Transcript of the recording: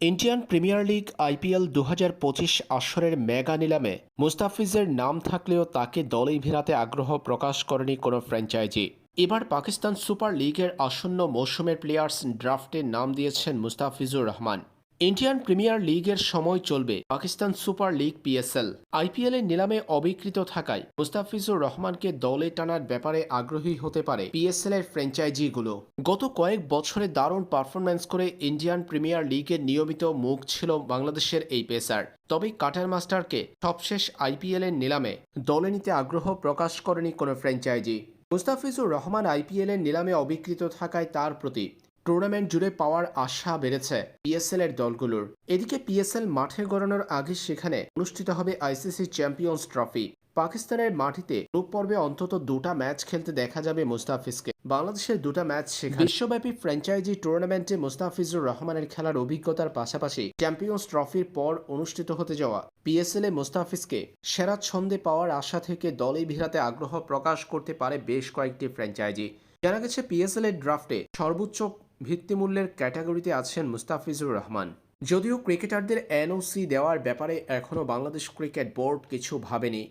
Indian premier league IPL দু হাজার পঁচিশ আসরের মেগা নিলামে মুস্তাফিজের নাম থাকলেও তাকে দলেই ভিড়াতে আগ্রহ প্রকাশ করেনি কোনো ফ্র্যাঞ্চাইজি। এবার পাকিস্তান সুপার লিগের আসন্ন মৌসুমের প্লেয়ার্স ড্রাফটে নাম দিয়েছেন মুস্তাফিজুর রহমান। ইন্ডিয়ান প্রিমিয়ার লিগের সময় চলবে Pakistan super league PSL. IPL এর নিলামে অবিকৃত থাকায় মুস্তাফিজুর রহমানকে দলে টানার ব্যাপারে আগ্রহী হতে পারে পিএসএল এর ফ্র্যাঞ্চাইজিগুলো। গত কয়েক বছরে দারুণ পারফরম্যান্স করে ইন্ডিয়ান প্রিমিয়ার লিগের নিয়মিত মুখ ছিল বাংলাদেশের এই পেসার। তবে কাটার মাস্টারকে সবশেষ আইপিএল এর নিলামে দলে নিতে আগ্রহ প্রকাশ করেনি কোনো ফ্র্যাঞ্চাইজি। মুস্তাফিজুর রহমান আইপিএল এর নিলামে অবিকৃত থাকায় তার প্রতি টুর্নামেন্ট জুড়ে পাওয়ার আশা বেড়েছে পিএসএল এর দলগুলোর। এদিকে পিএসএল মাঠে গড়ানোর আগে সেখানে অনুষ্ঠিত হবে আইসিসি চ্যাম্পিয়ন্স ট্রফি। পাকিস্তানের মাটিতে গ্রুপ পর্বে অন্তত দুটা ম্যাচ খেলতে দেখা যাবে মুস্তাফিজকে। বাংলাদেশের দুটা ম্যাচ সেখানে। বিশ্বব্যাপী ফ্র্যাঞ্চাইজি টুর্নামেন্টে মুস্তাফিজুর রহমানের খেলার অভিজ্ঞতার পাশাপাশি চ্যাম্পিয়ন্স ট্রফির পর অনুষ্ঠিত হতে যাওয়া পিএসএল এ মুস্তাফিজকে সেরা ছন্দে পাওয়ার আশা থেকে দলে ভিড়াতে আগ্রহ প্রকাশ করতে পারে বেশ কয়েকটি ফ্র্যাঞ্চাইজি। জানা গেছে, পিএসএল এর ড্রাফটে সর্বোচ্চ ভিত্তিমূল্যের ক্যাটাগরিতে আছেন মুস্তাফিজুর রহমান। যদিও ক্রিকেটারদের এনওসি দেওয়ার ব্যাপারে এখনও বাংলাদেশ ক্রিকেট বোর্ড কিছু ভাবেনি।